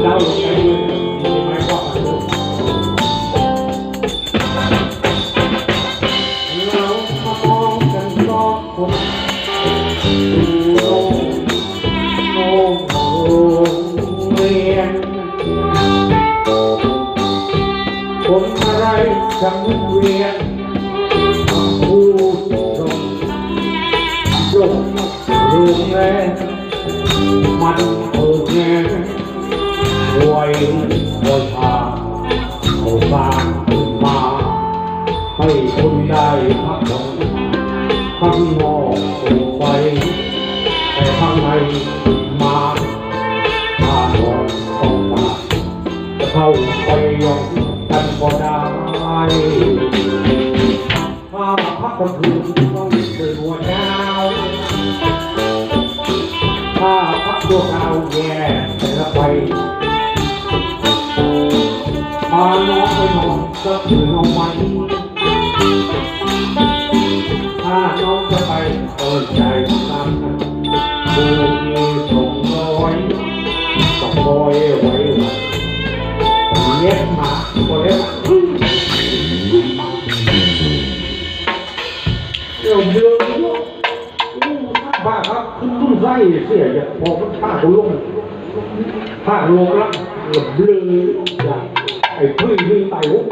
ใจเย็นมีไหมว่ากันดูเรามามองกันสองคนดูโลกโลกเรียนคนอะไรจังเวียนบูดงตรงรุงแรง มันเออแงรวยรวยพาเขาสร้างขึ้นมา ให้คนได้พักผ่อนข้างนอกสูงไฟแต่ข้างในมาถ้านอนต้องตาจะเข้าไปยองกันก็ได้ถ้าพักกลางคืนต้องตื่นหัวเช้าน้องไปนอนก็ตื่นเอาไหมถ้าน้องจะไปเปิดใจตามกันดูมีสองร้อยสองร้อยไว้วันเล็บมาตัวเล็บเดี๋ยวเดือดบ้าครับขึ้นรุ่นไส้เสียอย่าพอมันผ้าตัวลงผ้าลงแล้วเดือดเบลออย่างไอ้พึ่งพึ่งไต่หุบ